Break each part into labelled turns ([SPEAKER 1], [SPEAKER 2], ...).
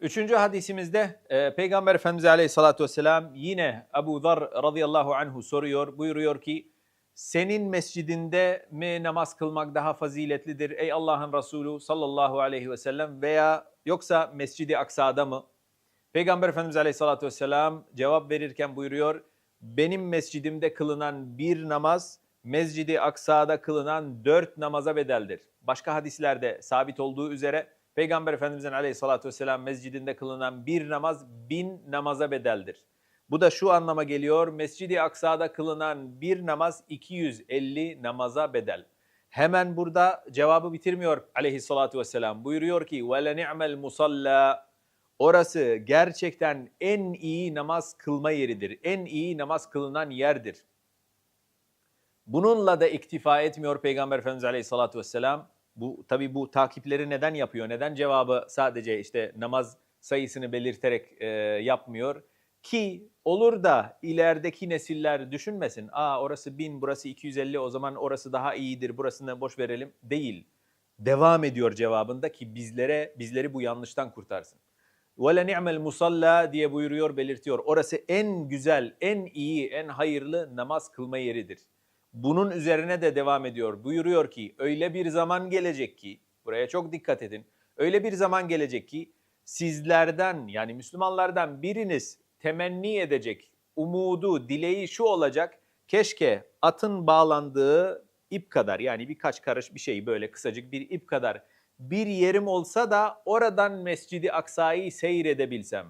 [SPEAKER 1] Üçüncü hadisimizde e, Peygamber Efendimiz Aleyhisselatü Vesselam yine Ebu Zar radıyallahu anhu soruyor. Buyuruyor ki senin mescidinde mi namaz kılmak daha faziletlidir ey Allah'ın Resulü sallallahu aleyhi ve sellem veya yoksa Mescidi Aksa'da mı? Peygamber Efendimiz Aleyhisselatü Vesselam cevap verirken buyuruyor benim mescidimde kılınan bir namaz Mescidi Aksa'da kılınan dört namaza bedeldir. Başka hadislerde sabit olduğu üzere Peygamber Efendimizin Aleyhisselatü Vesselam mescidinde kılınan bir namaz bin namaza bedeldir. Bu da şu anlama geliyor. Mescidi Aksa'da kılınan bir namaz 250 namaza bedel. Hemen burada cevabı bitirmiyor aleyhissalatü vesselam. Buyuruyor ki وَلَ نِعْمَ الْمُصَلَّى Orası gerçekten en iyi namaz kılma yeridir. En iyi namaz kılınan yerdir. Bununla da iktifa etmiyor Peygamber Efendimiz Aleyhisselatü Vesselam. Bu tabii bu takipleri neden yapıyor? Neden cevabı sadece işte namaz sayısını belirterek e, yapmıyor? Ki olur da ilerideki nesiller düşünmesin. Aa orası 1000, burası 250 o zaman orası daha iyidir. Burasını boş verelim. Değil. Devam ediyor cevabında ki bizlere bizleri bu yanlıştan kurtarsın. Ve ni'mel musalla diye buyuruyor, belirtiyor. Orası en güzel, en iyi, en hayırlı namaz kılma yeridir. Bunun üzerine de devam ediyor. Buyuruyor ki öyle bir zaman gelecek ki, buraya çok dikkat edin. Öyle bir zaman gelecek ki sizlerden yani Müslümanlardan biriniz temenni edecek, umudu, dileği şu olacak. Keşke atın bağlandığı ip kadar yani birkaç karış bir şey böyle kısacık bir ip kadar bir yerim olsa da oradan Mescidi Aksa'yı seyredebilsem.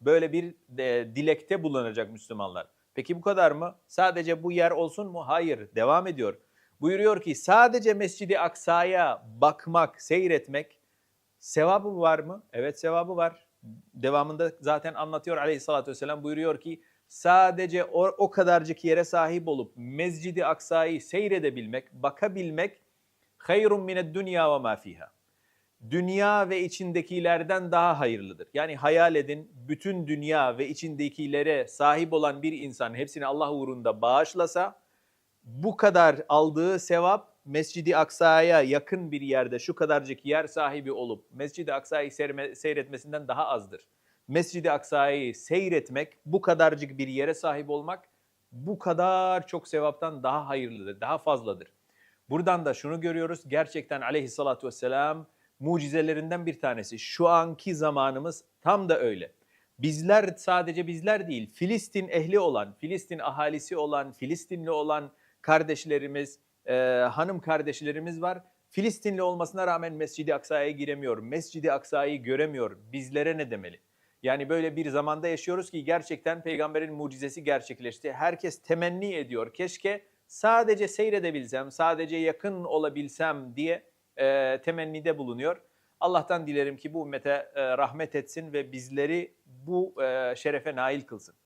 [SPEAKER 1] Böyle bir e, dilekte bulunacak Müslümanlar. Peki bu kadar mı? Sadece bu yer olsun mu? Hayır. Devam ediyor. Buyuruyor ki sadece Mescidi Aksa'ya bakmak, seyretmek sevabı var mı? Evet sevabı var. Devamında zaten anlatıyor aleyhissalatü vesselam buyuruyor ki sadece o, o kadarcık yere sahip olup Mescidi Aksa'yı seyredebilmek, bakabilmek hayrun mined dünya ve ma fiha. Dünya ve içindekilerden daha hayırlıdır. Yani hayal edin bütün dünya ve içindekilere sahip olan bir insan hepsini Allah uğrunda bağışlasa bu kadar aldığı sevap Mescidi Aksa'ya yakın bir yerde şu kadarcık yer sahibi olup Mescidi Aksa'yı seyretmesinden daha azdır. Mescidi Aksa'yı seyretmek, bu kadarcık bir yere sahip olmak bu kadar çok sevaptan daha hayırlıdır, daha fazladır. Buradan da şunu görüyoruz. Gerçekten aleyhissalatü vesselam mucizelerinden bir tanesi. Şu anki zamanımız tam da öyle. Bizler sadece bizler değil, Filistin ehli olan, Filistin ahalisi olan, Filistinli olan kardeşlerimiz, e, hanım kardeşlerimiz var. Filistinli olmasına rağmen Mescidi Aksa'ya giremiyor, Mescidi Aksa'yı göremiyor. Bizlere ne demeli? Yani böyle bir zamanda yaşıyoruz ki gerçekten peygamberin mucizesi gerçekleşti. Herkes temenni ediyor. Keşke sadece seyredebilsem, sadece yakın olabilsem diye e, temennide bulunuyor. Allah'tan dilerim ki bu ümmete e, rahmet etsin ve bizleri bu e, şerefe nail kılsın.